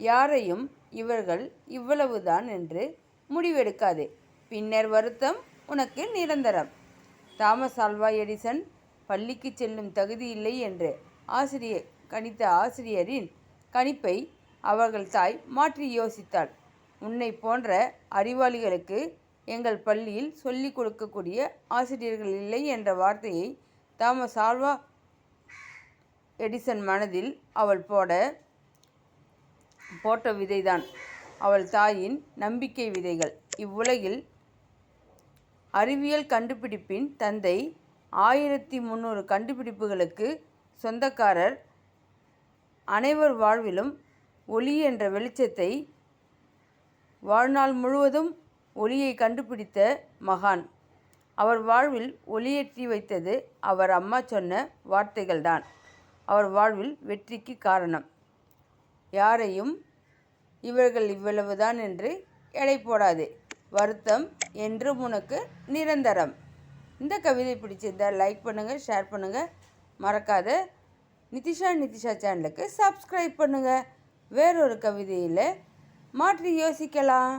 யாரையும் இவர்கள் இவ்வளவுதான் என்று முடிவெடுக்காதே. பின்னர் வருத்தம் உனக்கு நிரந்தரம். தாமஸ் ஆல்வா எடிசன் பள்ளிக்கு செல்லும் தகுதி இல்லை என்று ஆசிரியர் கணித்த ஆசிரியரின் கணிப்பை அவர்கள் தாய் மாற்றி யோசித்தாள். உன்னை போன்ற அறிவாளிகளுக்கு எங்கள் பள்ளியில் சொல்லிக் கொடுக்கக்கூடிய ஆசிரியர்கள் இல்லை என்ற வார்த்தையை தாமஸ் ஆல்வா எடிசன் மனதில் அவள் போட போட்ட விதைதான். அவள் தாயின் நம்பிக்கை விதைகள். இவ்வுலகில் அறிவியல் கண்டுபிடிப்பின் தந்தை ஆயிரத்தி முந்நூறு கண்டுபிடிப்புகளுக்கு சொந்தக்காரர். அனைவர் வாழ்விலும் ஒளி என்ற வெளிச்சத்தை வாழ்நாள் முழுவதும் ஒளியை கண்டுபிடித்த மகான். அவர் வாழ்வில் ஒளியேற்றி வைத்தது அவர் அம்மா சொன்ன வார்த்தைகள்தான். அவர் வாழ்வில் வெற்றிக்கு காரணம். யாரையும் இவர்கள் இவ்வளவுதான் என்று எடை போடாதே. வருத்தம் என்றும் உனக்கு நிரந்தரம். இந்த கவிதை பிடிச்சிருந்தா லைக் பண்ணுங்கள் ஷேர் பண்ணுங்கள் மறக்காத நிதிஷா நிதிஷா சேனலுக்கு சப்ஸ்கிரைப் பண்ணுங்கள் வேறொரு கவிதையில் மாற்றி யோசிக்கலாம்.